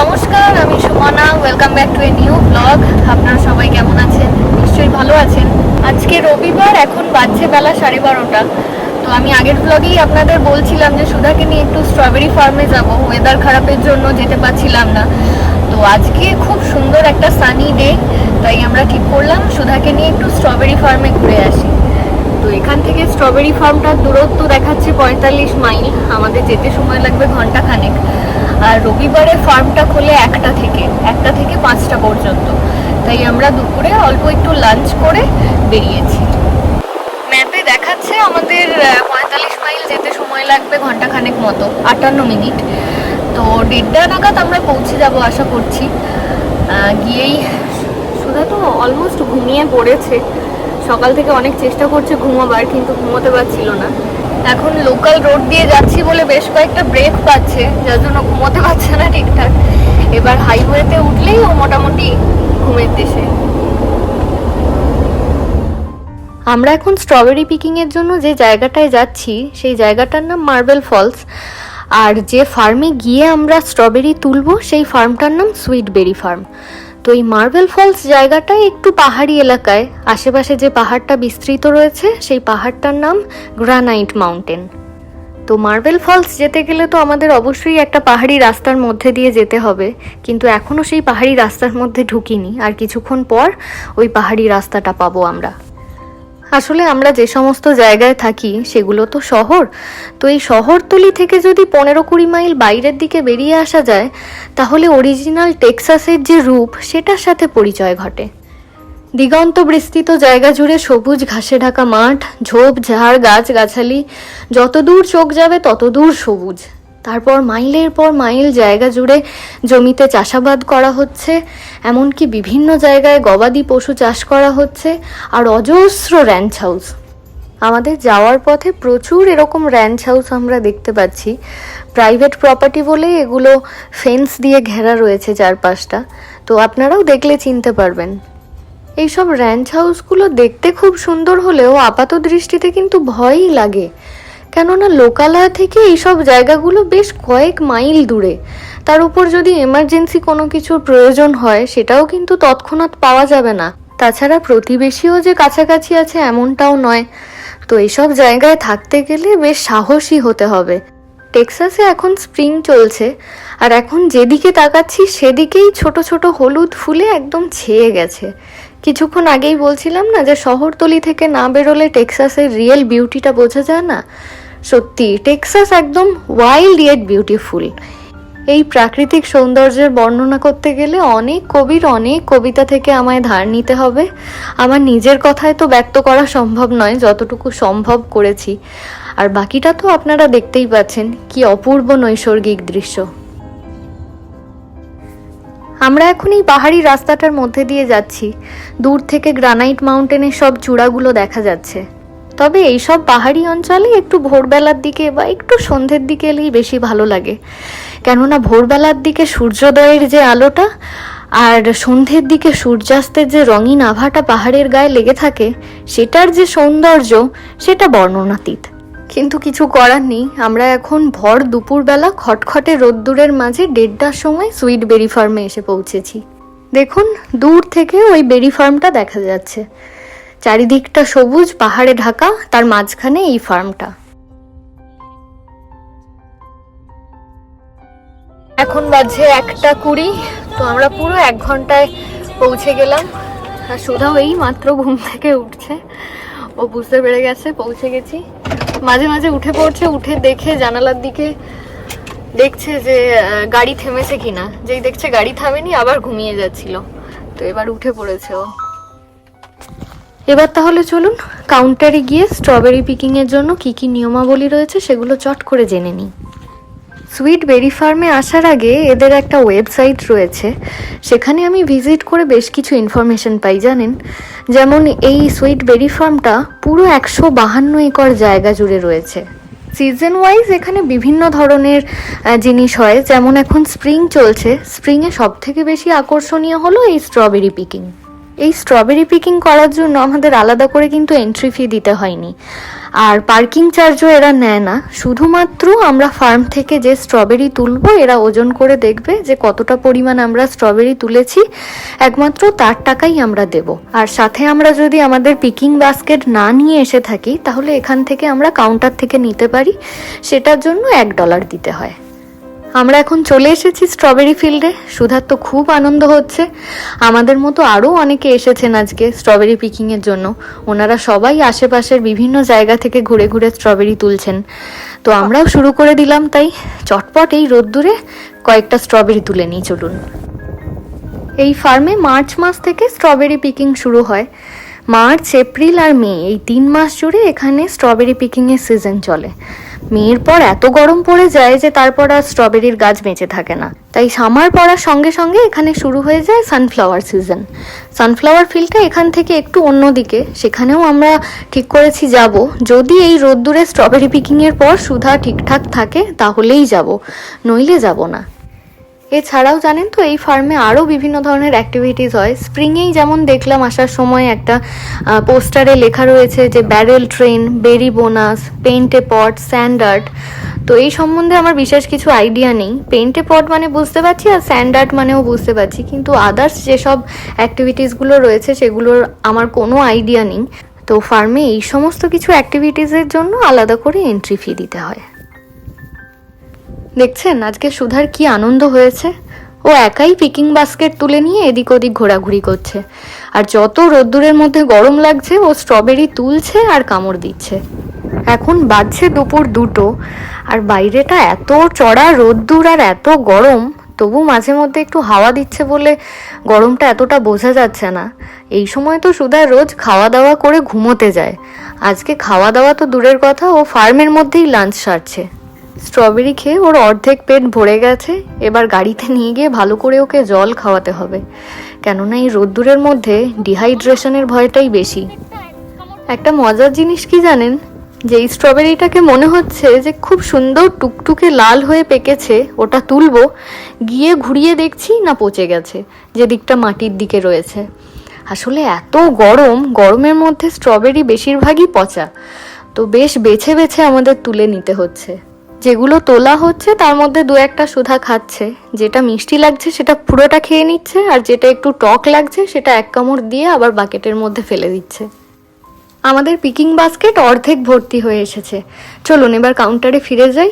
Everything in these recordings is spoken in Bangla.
নমস্কার, আমি Sumana. Welcome back to a new blog আপনারা সবাই কেমন আছেন? নিশ্চয়ই ভালো আছেন। আজকে রবিবার, এখন বাজছে বেলা সাড়ে বারোটা। তো আমি আগের ব্লগেই আপনাদের বলছিলাম যে সুধাকে নিয়ে একটু স্ট্রবেরি ফার্মে যাব। ওয়েদার খারাপের জন্য যেতে পারছিলাম না। তো আজকে খুব সুন্দর একটা সানি ডে তাই আমরা ঠিক করলাম সুধাকে নিয়ে একটু স্ট্রবেরি ফার্মে ঘুরে আসি। তো এখান থেকে স্ট্রবেরি ফার্মটার দূরত্ব দেখাচ্ছে পঁয়তাল্লিশ মাইল। আমাদের যেতে সময় লাগবে ঘণ্টা খানেক আর রবিবারে ফার্মটা খোলে একটা থেকে একটা থেকে পাঁচটা পর্যন্ত। তাই আমরা দুপুরে অল্প একটু লাঞ্চ করে বেরিয়েছি। ম্যাপে দেখাচ্ছে আমাদের পঁয়তাল্লিশ মাইল যেতে সময় লাগবে ঘণ্টা খানেক মতো, আটান্ন মিনিট। তো দেড়টা নাগাদ আমরা পৌঁছে যাব আশা করছি। গিয়েই সুধা তো অলমোস্ট ঘুমিয়ে পড়েছে। সকাল থেকে অনেক চেষ্টা করছে ঘুমাবার, কিন্তু ঘুমোতে পারছিল না। এখন লোকাল রোড দিয়ে যাচ্ছি বলে বেশ কয়েকটা ব্রেক পাচ্ছে, যার জন্য ঘুমোতে পারছে না ঠিকঠাক। এবার হাইওয়েতে উঠলেই ও মোটামুটি ঘুমের দেশে। আমরা এখন স্ট্রবেরি পিকিংয়ের জন্য যে জায়গাটায় যাচ্ছি, সেই জায়গাটার নাম মার্বেল ফলস আর যে ফার্মে গিয়ে আমরা স্ট্রবেরি তুলবো, সেই ফার্মটার নাম সুইট বেরি ফার্ম তো এই মার্বেল ফলস জায়গাটা একটু পাহাড়ি এলাকায়। আশেপাশে যে পাহাড়টা বিস্তৃত রয়েছে, সেই পাহাড়টার নাম গ্রানাইট মাউন্টেন তো মার্বেল ফলস যেতে গেলে তো আমাদের অবশ্যই একটা পাহাড়ি রাস্তার মধ্যে দিয়ে যেতে হবে। কিন্তু এখনও সেই পাহাড়ি রাস্তার মধ্যে ঢুকিনি। আর কিছুক্ষণ পর ওই পাহাড়ি রাস্তাটা পাবো আমরা। আসলে আমরা যে সমস্ত জায়গায় থাকি, সেগুলো তো শহর। তো এই শহরতলি থেকে যদি পনেরো কুড়ি মাইল বাইরের দিকে বেরিয়ে আসা যায়, তাহলে অরিজিনাল টেক্সাসের যে রূপ, সেটার সাথে পরিচয় ঘটে। দিগন্ত বিস্তৃত জায়গা জুড়ে সবুজ ঘাসে ঢাকা মাঠ, ঝোপ, ঝাড় গাছ গাছালি যত দূর চোখ যাবে তত দূর সবুজ। তারপর মাইলের পর মাইল জায়গা জুড়ে জমিতে চাষাবাদ করা হচ্ছে, এমনকি বিভিন্ন জায়গায় গবাদি পশু চাষ করা হচ্ছে, আর অজস্র র্যাঞ্চ হাউস আমাদের যাওয়ার পথে প্রচুর এরকম র্যাঞ্চ হাউস আমরা দেখতে পাচ্ছি। প্রাইভেট প্রপার্টি বলে এগুলো ফেন্স দিয়ে ঘেরা রয়েছে চারপাশটা। তো আপনারাও দেখলে চিনতে পারবেন। এইসব র্যাঞ্চ হাউসগুলো দেখতে খুব সুন্দর হলেও আপাত দৃষ্টিতে কিন্তু ভয়ই লাগে। কেননা লোকালয় থেকে এইসব জায়গাগুলো বেশ কয়েক মাইল দূরে। তার উপর যদি এমার্জেন্সি কোনো কিছুর প্রয়োজন হয়, সেটাও কিন্তু তৎক্ষণাৎ পাওয়া যাবে না। তাছাড়া প্রতিবেশীও যে কাছাকাছি আছে এমনটাও নয়। তো এইসব জায়গায় থাকতে গেলে বেশ সাহসী হতে হবে। টেক্সাসে এখন স্প্রিং চলছে, আর এখন যেদিকে তাকাচ্ছি সেদিকেই ছোট ছোট হলুদ ফুলে একদম ছেয়ে গেছে। কিছুক্ষণ আগেই বলছিলাম না যে শহরতলি থেকে না বেরোলে টেক্সাসের রিয়েল বিউটিটা বোঝা যায় না? সত্যি, টেক্সাস একদম ওয়াইল্ড ইয়েট বিউটিফুল এই প্রাকৃতিক সৌন্দর্যের বর্ণনা করতে গেলে অনেক কবির অনেক কবিতা থেকে আমায় ধার নিতে হবে। আমার নিজের কথায় তো ব্যক্ত করা সম্ভব নয়, যতটুকু সম্ভব করেছি। আর বাকিটা তো আপনারা দেখতেই পাচ্ছেন, কি অপূর্ব নৈসর্গিক দৃশ্য। আমরা এখন এই পাহাড়ি রাস্তাটার মধ্যে দিয়ে যাচ্ছি। দূর থেকে গ্রানাইট মাউন্টেনের সব চূড়াগুলো দেখা যাচ্ছে। তবে এইসব পাহাড়ি অঞ্চলে একটু ভোরবেলার দিকে বা একটু সন্ধ্যের দিকে এলেই বেশি ভালো লাগে। কেননা ভোরবেলার দিকে সূর্যোদয়ের যে আলোটা আর সন্ধ্যের দিকে সূর্যাস্তের যে রঙিন আভাটা পাহাড়ের গায়ে লেগে থাকে, সেটার যে সৌন্দর্য, সেটা বর্ণনাতীত। কিন্তু কিছু করার নেই। আমরা এখন ভর দুপুরবেলা খটখটে রোদ্দুরের মাঝে দেড়টার সময় সুইট বেরি ফার্মে এসে পৌঁছেছি। দেখুন, দূর থেকে ওই বেরি ফার্মটা দেখা যাচ্ছে। চারিদিকটা সবুজ, পাহাড়ে ঢাকা, তার মাঝখানে এই ফার্মটা। এখন বাজে একটা কুড়ি, তো আমরা পুরো এক ঘন্টায় পৌঁছে গেলাম। আর সুধাও এই মাত্র ঘুম থেকে উঠছে। ও বুঝতে পেরে গেছে, পৌঁছে গেছি। মাঝে মাঝে উঠে পড়ছে, উঠে দেখে জানালার দিকে দেখছে যে গাড়ি থেমেছে কিনা। যেই দেখছে গাড়ি থামেনি, আবার ঘুমিয়ে যাচ্ছিল। তো এবার উঠে পড়েছে ও। এবার তাহলে চলুন কাউন্টারে গিয়ে স্ট্রবেরি পিকিংয়ের জন্য কি কি নিয়মাবলী রয়েছে সেগুলো চট করে জেনে নিই। সুইট বেরি ফার্মে আসার আগে এদের একটা ওয়েবসাইট রয়েছে। সেখানে আমি ভিজিট করে বেশ কিছু ইনফরমেশন পাই, জানেন? যেমন এই সুইট বেরি ফার্মটা পুরো একশো বাহান্ন একর জায়গা জুড়ে রয়েছে। সিজন ওয়াইজ এখানে বিভিন্ন ধরনের জিনিস হয়। যেমন এখন স্প্রিং চলছে। স্প্রিংয়ে সব থেকে বেশি আকর্ষণীয় হলো এই স্ট্রবেরি পিকিং এই স্ট্রবেরি পিকিং করার জন্য আমাদের আলাদা করে কিন্তু এন্ট্রি ফি দিতে হয়নি। আর পার্কিং চার্জও এরা নেয় না। শুধুমাত্র আমরা ফার্ম থেকে যে স্ট্রবেরি তুলবো, এরা ওজন করে দেখবে যে কতটা পরিমাণ আমরা স্ট্রবেরি তুলেছি। একমাত্র তার টাকাই আমরা দেব। আর সাথে আমরা যদি আমাদের পিকিং বাস্কেট না নিয়ে এসে থাকি, তাহলে এখান থেকে আমরা কাউন্টার থেকে নিতে পারি। সেটার জন্য এক ডলার দিতে হয়। আমরা এখন চলে এসেছি স্ট্রবেরি ফিল্ডে। সুধার তো খুব আনন্দ হচ্ছে। আমাদের মতো আরও অনেকে এসেছেন আজকে স্ট্রবেরি পিকিংয়ের জন্য। ওনারা সবাই আশেপাশের বিভিন্ন জায়গা থেকে ঘুরে ঘুরে স্ট্রবেরি তুলছেন। তো আমরাও শুরু করে দিলাম, তাই চটপট এই রোদ্দুরে কয়েকটা স্ট্রবেরি তুলে নিই, চলুন। এই ফার্মে মার্চ মাস থেকে স্ট্রবেরি পিকিং শুরু হয়। মার্চ, এপ্রিল আর মে এই তিন মাস জুড়ে এখানে স্ট্রবেরি পিকিংয়ের সিজন চলে। মেয়ের পর এত গরম পড়ে যায় যে তারপর আর স্ট্রবেরির গাছ বেঁচে থাকে না। তাই সামার পড়ার সঙ্গে সঙ্গে এখানে শুরু হয়ে যায় সানফ্লাওয়ার সিজন সানফ্লাওয়ার ফিল্ডটা এখান থেকে একটু অন্যদিকে। সেখানেও আমরা ঠিক করেছি যাব। যদি এই রোদ্দুরে স্ট্রবেরি পিকিংয়ের পর সুধা ঠিকঠাক থাকে, তাহলেই যাব। নইলে যাব না। এছাড়াও জানেন তো, এই ফার্মে আরও বিভিন্ন ধরনের অ্যাক্টিভিটিস হয়। স্প্রিংয়েই যেমন দেখলাম, আসার সময় একটা পোস্টারে লেখা রয়েছে যে barrel train berry bonus paint a pot sand art তো এই সম্বন্ধে আমার বিশেষ কিছু আইডিয়া নেই। পেন্টে পট মানে বুঝতে পারছি আর স্যান্ড আর্ট মানেও বুঝতে পারছি। কিন্তু আদার্স যেসব অ্যাক্টিভিটিসগুলো রয়েছে, সেগুলোর আমার কোনো আইডিয়া নেই। তো ফার্মে এই সমস্ত কিছু অ্যাক্টিভিটিসের জন্য আলাদা করে এন্ট্রি ফি দিতে হয়। দেখছেন, আজকে সুধার কি আনন্দ হয়েছে? ও একাই পিকিং বাস্কেট তুলে নিয়ে এদিক ওদিক ঘোরাঘুরি করছে। আর যত রোদ্দুরের মধ্যে গরম লাগছে, ও স্ট্রবেরি তুলছে আর কামড় দিচ্ছে। এখন বাজছে দুপুর দুটো, আর বাইরেটা এত চড়া রোদ্দুর আর এত গরম, তবু মাঝে মধ্যে একটু হাওয়া দিচ্ছে বলে গরমটা এতটা বোঝা যাচ্ছে না। এই সময় তো সুধা রোজ খাওয়া দাওয়া করে ঘুমোতে যায়। আজকে খাওয়া দাওয়া তো দূরের কথা, ও ফার্মের মধ্যেই লাঞ্চ সারছে। স্ট্রবেরি খেয়ে ওর অর্ধেক পেট ভরে গেছে, এবার গাড়িতে নিয়ে গিয়ে ভালো করে ওকে জল খাওয়াতে হবে। কেননা এই রোদ্দুরের মধ্যে ডিহাইড্রেশনের ভয়টাই বেশি। একটা মজার জিনিস কি জানেন? যে এই স্ট্রবেরিটাকে মনে হচ্ছে যে খুব সুন্দর টুকটুকে লাল হয়ে পেকেছে, ওটা তুলবো, গিয়ে ঘুরিয়ে দেখছি না পচে গেছে, যে দিকটা মাটির দিকে রয়েছে। আসলে এত গরম, গরমের মধ্যে স্ট্রবেরি বেশিরভাগই পচা। তো বেশ বেছে বেছে আমাদের তুলে নিতে হচ্ছে। যেগুলো তোলা হচ্ছে, তার মধ্যে দু একটা সুধা খাচ্ছে। যেটা মিষ্টি লাগছে, সেটা পুরোটা খেয়ে নিচ্ছে, আর যেটা একটু টক লাগছে, সেটা এক কামড় দিয়ে আবার বাকেটের মধ্যে ফেলে দিচ্ছে। আমাদের পিকিং বাস্কেট অর্ধেক ভর্তি হয়ে এসেছে। চলুন, এবার কাউন্টারে ফিরে যাই।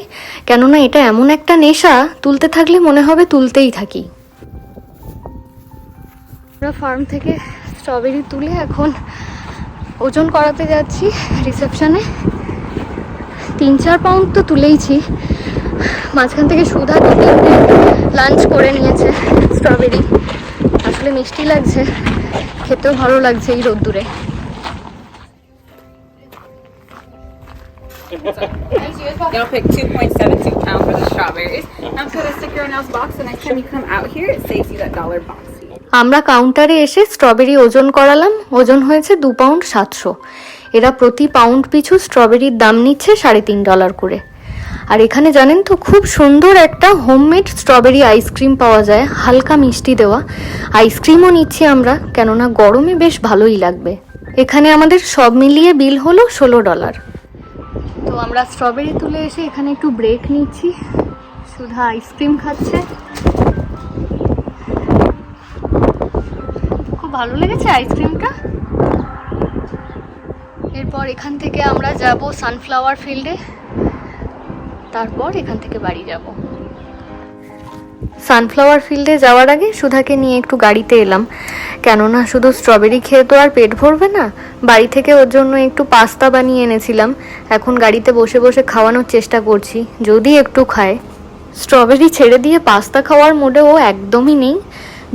কেননা এটা এমন একটা নেশা, তুলতে থাকলে মনে হবে তুলতেই থাকি। আমরা ফার্ম থেকে স্ট্রবেরি তুলে এখন ওজন করাতে যাচ্ছি রিসেপশনে। তিন চার পাউন্ড তো তুলেইছি। মাঝখান থেকে সুধা দিয়ে লাঞ্চ করে নিয়েছে স্ট্রবেরি আসলে মিষ্টি লাগছে খেতেও ভালো লাগছে এই রোদ্দুরে। আমরা কাউন্টারে এসে স্ট্রবেরি ওজন করালাম ওজন হয়েছে দু পাউন্ড সাতশো। এরা প্রতি পাউন্ড পিছু স্ট্রবেরির দাম নিচ্ছে সাড়ে তিন ডলার করে। আর এখানে জানেন তো, খুব সুন্দর একটা হোমমেড স্ট্রবেরি আইসক্রিম পাওয়া যায়, হালকা মিষ্টি দেওয়া। আইসক্রিমও নিচ্ছি আমরা, কেননা গরমে বেশ ভালোই লাগবে। এখানে আমাদের সব মিলিয়ে বিল হলো ষোলো ডলার তো আমরা স্ট্রবেরি তুলে এসে এখানে একটু ব্রেক নিচ্ছি। সুধা আইসক্রিম খাচ্ছে। খুব ভালো লেগেছে আইসক্রিমটা এরপর এখান থেকে আমরা যাব সানফ্লাওয়ার ফিল্ডে। তারপর এখান থেকে বাড়ি যাব। সানফ্লাওয়ার ফিল্ডে যাওয়ার আগে সুধাকে নিয়ে একটু গাড়িতে এলাম। কেননা শুধু স্ট্রবেরি খেয়ে তো আর পেট ভরবে না, বাড়ি থেকে ওর জন্য একটু পাস্তা বানিয়ে এনেছিলাম। এখন গাড়িতে বসে বসে খাওয়ানোর চেষ্টা করছি, যদি একটু খায়। স্ট্রবেরি ছেড়ে দিয়ে পাস্তা খাওয়ার মোডে ও একদমই নেই।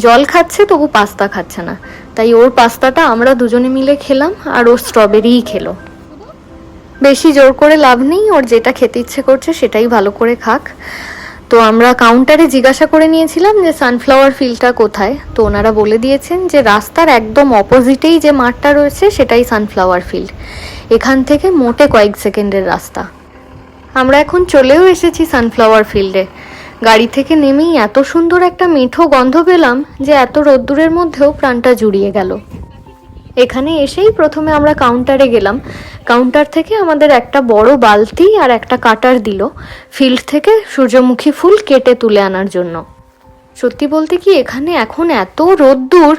জল খাচ্ছে, তবু পাস্তা খাচ্ছে না। তাই ওর পাস্তাটা আমরা দুজনে মিলে খেলাম আর ও স্ট্রবেরিই খেলো। বেশি জোর করে লাভ নেই, ওর যেটা খেতে ইচ্ছে করছে সেটাই ভালো করে খাক। তো আমরা কাউন্টারে জিজ্ঞাসা করে নিয়েছিলাম যে সানফ্লাওয়ার ফিল্ডটা কোথায়? তো ওনারা বলে দিয়েছেন যে, রাস্তার একদম অপোজিটেই যে মাঠটা রয়েছে, সেটাই সানফ্লাওয়ার ফিল্ড এখান থেকে মোটে কয়েক সেকেন্ডের রাস্তা। আমরা এখন চলেও এসেছি সানফ্লাওয়ার ফিল্ডে গাড়ি থেকে নেমেই এত সুন্দর একটা মিঠো গন্ধ পেলাম যে এত রোদ্দুরের মধ্যেও প্রাণটা জুড়িয়ে গেল। এখানে এসেই প্রথমে আমরা কাউন্টারে গেলাম। কাউন্টার থেকে আমাদের একটা বড় বালতি আর একটা কাটার দিল। ফিল্ড থেকে সূর্যমুখী ফুল কেটে তুলে আনার জন্য। সত্যি বলতে কি, এখানে এখন এত রোদ্দুর,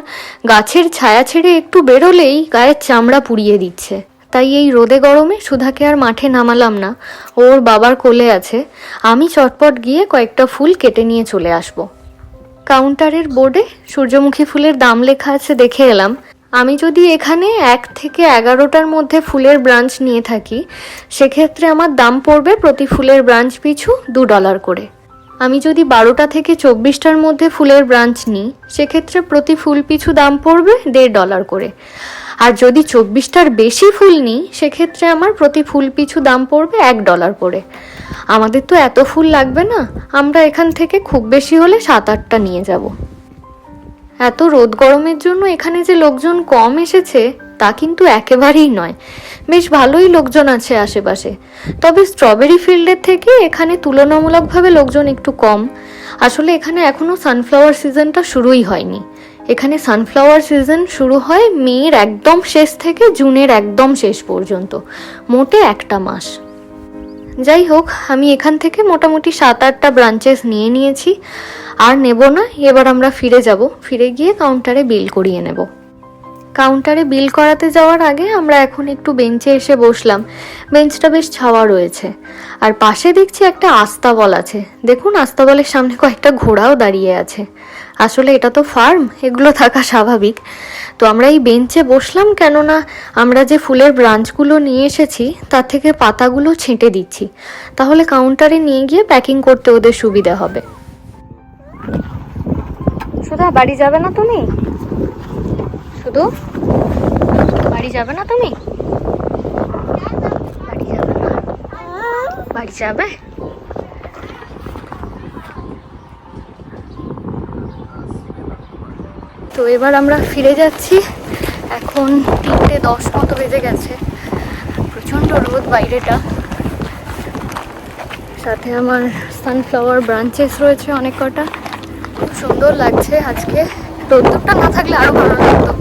গাছের ছায়া ছেড়ে একটু বেরোলেই গায়ের চামড়া পুড়িয়ে দিচ্ছে। তাই এই রোদে গরমে সুধাকে আর মাঠে নামালাম না। ওর বাবার কোলে আছে। আমি চটপট গিয়ে কয়েকটা ফুল কেটে নিয়ে চলে আসব। কাউন্টারের বোর্ডে সূর্যমুখী ফুলের দাম লেখা আছে দেখে এলাম। আমি যদি এখানে এক থেকে এগারোটার মধ্যে ফুলের ব্রাঞ্চ নিয়ে থাকি, সেক্ষেত্রে আমার দাম পড়বে প্রতি ফুলের ব্রাঞ্চ পিছু দু ডলার করে। আমি যদি বারোটা থেকে চব্বিশটার মধ্যে ফুলের ব্রাঞ্চ নিই, সেক্ষেত্রে প্রতি ফুল পিছু দাম পড়বে দেড় ডলার করে। আর যদি চব্বিশটার বেশি ফুল নিই, সেক্ষেত্রে আমার প্রতি ফুল পিছু দাম পড়বে এক ডলার করে। আমাদের তো এত ফুল লাগবে না, আমরা এখান থেকে খুব বেশি হলে সাত আটটা নিয়ে যাব। এত রোদ গরমের জন্য এখানে যে লোকজন কম এসেছে, তা কিন্তু একেবারেই নয়। বেশ ভালোই লোকজন আছে আশেপাশে। তবে স্ট্রবেরি ফিল্ডের থেকে এখানে তুলনামূলকভাবে লোকজন একটু কম। আসলে এখানে এখনও সানফ্লাওয়ার সিজনটা শুরুই হয়নি। এখানে সানফ্লাওয়ার সিজন শুরু হয় মেয়ের একদম শেষ থেকে জুনের একদম শেষ পর্যন্ত, মোটে একটা মাস। যাই হোক, আমি এখান থেকে মোটামুটি সাত আটটা ব্রাঞ্চেস নিয়ে নিয়েছি। আর নেব না, এবার আমরা ফিরে যাব। ফিরে গিয়ে কাউন্টারে বিল করিয়ে নেব। কাউন্টারে বিল করাতে যাওয়ার আগে আমরা এখন একটু বেঞ্চে এসে বসলাম। বেঞ্চটা বেশ ছাওয়া রয়েছে। আর পাশে দেখছি একটা আস্তাবল আছে। দেখুন, আস্তাবলের সামনে কয়েকটা ঘোড়াও দাঁড়িয়ে আছে। আসলে এটা তো ফার্ম, এগুলো থাকা স্বাভাবিক। তো আমরা এই বেঞ্চে বসলাম কেননা আমরা যে ফুলের ব্রাঞ্চগুলো নিয়ে এসেছি, তার থেকে পাতাগুলো ছেঁটে দিচ্ছি। তাহলে কাউন্টারে নিয়ে গিয়ে প্যাকিং করতে ওদের সুবিধা হবে। সুধা, বাড়ি যাবে না তুমি? শুধু বাড়ি যাবে না তুমি? বাড়ি যাবে না? বাড়ি যাবে? তো এবার আমরা ফিরে যাচ্ছি। এখন তিনটে দশ মতো বেজে গেছে। প্রচণ্ড রোদ বাইরেটা। সাথে আমার সানফ্লাওয়ার ব্রাঞ্চেস রয়েছে অনেক কটা। খুব সুন্দর লাগছে আজকে। রোদ্দুরটা না থাকলে আরও ভালো লাগতো।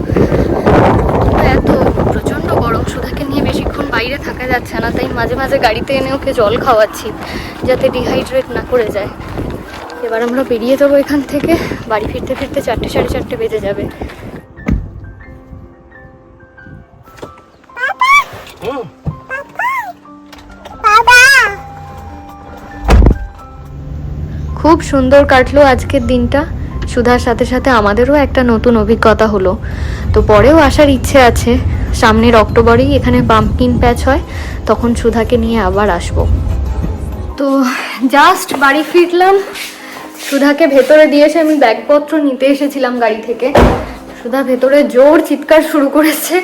এত প্রচণ্ড গরম, সুধাকে নিয়ে বেশিক্ষণ বাইরে থাকা যাচ্ছে না, তাই মাঝে মাঝে গাড়িতে এনে ওকে জল খাওয়াচ্ছি, যাতে ডিহাইড্রেট না করে যায়। এবার আমরা বেরিয়ে যাব এখান থেকে। বাড়ি ফিরতে ফিরতে চারটে সাড়ে চারটে বেজে যাবে। খুব সুন্দর কাটলো আজকের দিনটা। সুধার সাথে সাথে আমাদেরও একটা নতুন অভিজ্ঞতা হলো। তো পরেও আসার ইচ্ছে আছে। সামনের অক্টোবরেই এখানে পাম্পকিন প্যাচ হয়। তখন সুধাকে নিয়ে আবার আসব। তো জাস্ট বাড়ি ফিরলাম। সুধাকে ভেতরে দিয়ে এসে আমি ব্যাগপত্র নিতে এসেছিলাম গাড়ি থেকে। সুধা ভেতরে জোর চিৎকার শুরু করেছে।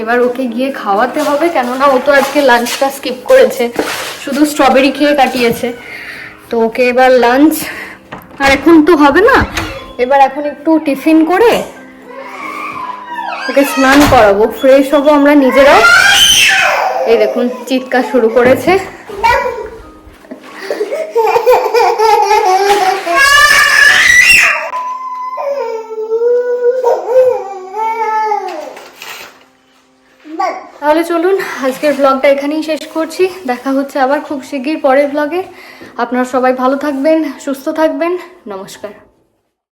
এবার ওকে গিয়ে খাওয়াতে হবে, কেননা ও তো আজকে লাঞ্চটা স্কিপ করেছে। শুধু স্ট্রবেরি খেয়ে কাটিয়েছে। তো ওকে এবার লাঞ্চ আর এখন তো হবে না। এবার এখন একটু টিফিন করে ওকে স্নান করাবো। ফ্রেশ হব আমরা নিজেরাও। এই দেখুন, চিৎকার শুরু করেছে। তাহলে চলুন, আজকের ব্লগটা এখানেই শেষ করছি। দেখা হচ্ছে আবার খুব শিগগির পরের ব্লগে আপনারা সবাই ভালো থাকবেন, সুস্থ থাকবেন। নমস্কার।